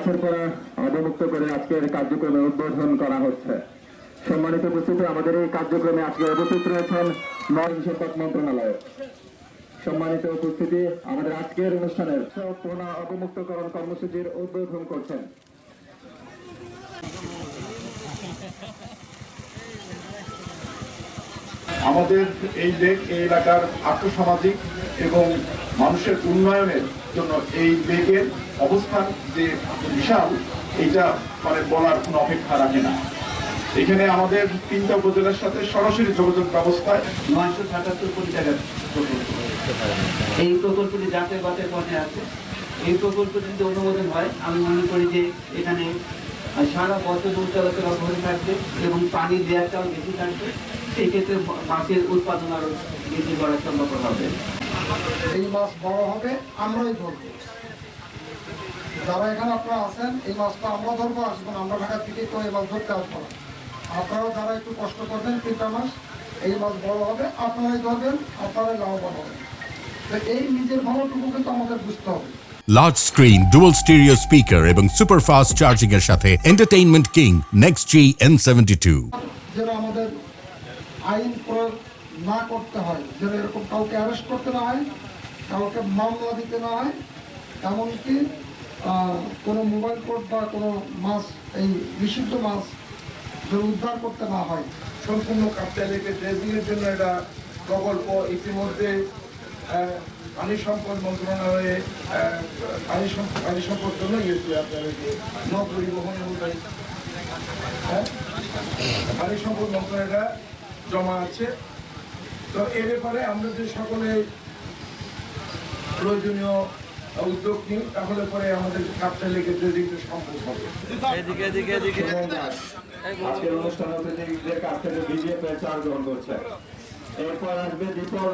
গাছের পরা অবমুক্ত করে আজকের কার্যক্রমে উদ্বোধন করা হচ্ছে। সম্মানিত উপস্থিতি, আমাদের এই কার্যক্রমে আজকে উপস্থিত রয়েছেন নয় সম্পদ মন্ত্রণালয়ের। সম্মানিত উপস্থিতি, আমাদের আজকের অনুষ্ঠানের পোনা অবমুক্তকরণ কর্মসূচির উদ্বোধন করছেন। আমাদের এই এলাকার আর্থসামাজিক এবং মানুষের উন্নয়নের জন্য এই লেকের অবস্থান যে বিশাল এটা মানে বলার কোনো অপেক্ষা রাখে না। এখানে আমাদের তিনটা উপজেলার সাথে সরাসরি যোগাযোগ ব্যবস্থায় নয়শো সাতাত্তর কোটি টাকার এই প্রকল্পটি জাতীয় বাতের পথে আছে। এই প্রকল্পটি যদি অনুমোদন হয়। আমি মনে করি যে এখানে সারা বছর নৌ চলাচল অব্যাহত থাকবে এবং পানির লেয়ারটাও বেশি থাকবে, সেই ক্ষেত্রে মাছের উৎপাদন আরও বৃদ্ধি করা সম্ভব হবে। এই মাছ বড় হবে, আমরাই ধরবো। যারা এখানে আপনারা আছেন, এই মাছটা আমরা ধরবো, আসব না। আমরা ঢাকা থেকে তো এই মাছ ধরতে আসব না। আপনারা যারা একটু কষ্ট করবেন, তিনটা মাস, এই মাছ বড় হবে, আপনারাই ধরবেন, আপনারাই লাভবান হবেন। তো এই নিজের ভালোটুকু কিন্তু আমাদের বুঝতে হবে। Large screen dual stereo speaker এবং সুপার ফাস্ট চার্জিং এর সাথে entertainment king next G N seventy two যেন আমাদের আইন প্রয়োগ না করতে হয় যেন এরকম কাউকে অ্যারেস্ট করতে না হয় কাউকে মামলা দিতে না হয় এমনকি কোনো মোবাইল কোড বা কোনো মাছ এই নিষিদ্ধ মাছ যেন উদ্ধার করতে না হয়। সম্পূর্ণ কাপ্তাইলেকে ড্রেজিংয়ের জন্য একটা প্রকল্প ইতিমধ্যে পানি সম্পদ মন্ত্রণালয়ে পানি সম্পদ পানি সম্পদ জন্য গেছে আপনাদেরকে নৌ পরিবহন অনুযায়ী হ্যাঁ? পানি সম্পদ মন্ত্রণালয়টা জমা আছে। তো এ ব্যাপারে আমরা যে সকলে প্রয়োজনীয় উদ্যোগ নিই তাহলে পরে আমাদের কাপ্তাইলেকে ড্রেজিংটা সম্ভব হবে। আজকের অনুষ্ঠানে বিজেপি চার গ্রহণ করছে এরপর আসবে দীপক